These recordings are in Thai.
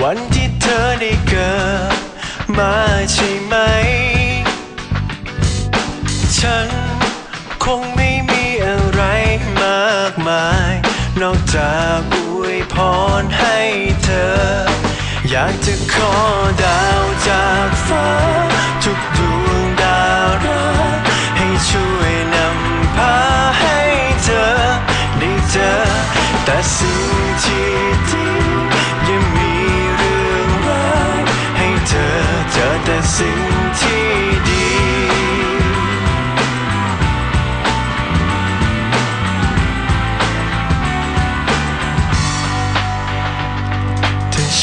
วันที่เธอได้เกิดมาใช่ไหม ฉันคงไม่มีอะไรมากมาย นอกจากอวยพรให้เธอ อยากจะขอดาวจ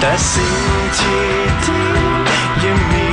แต่สิ่งที่ดียังมี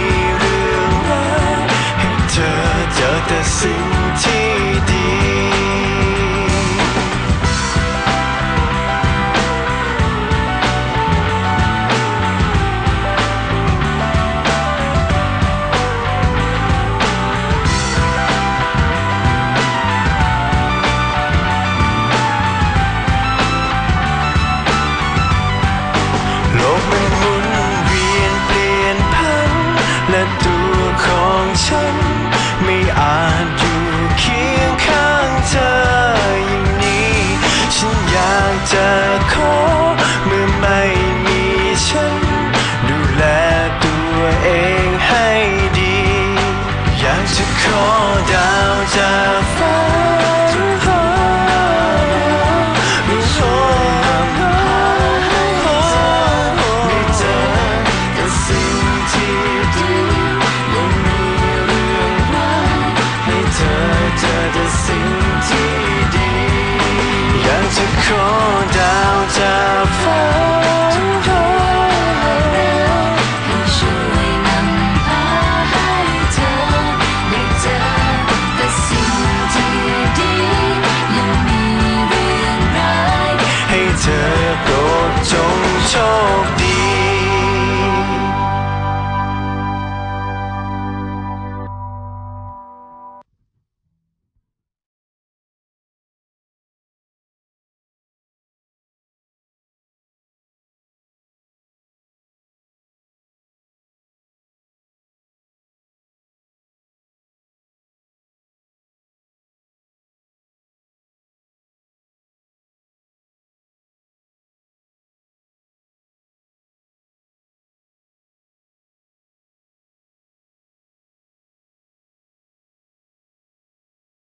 ากจ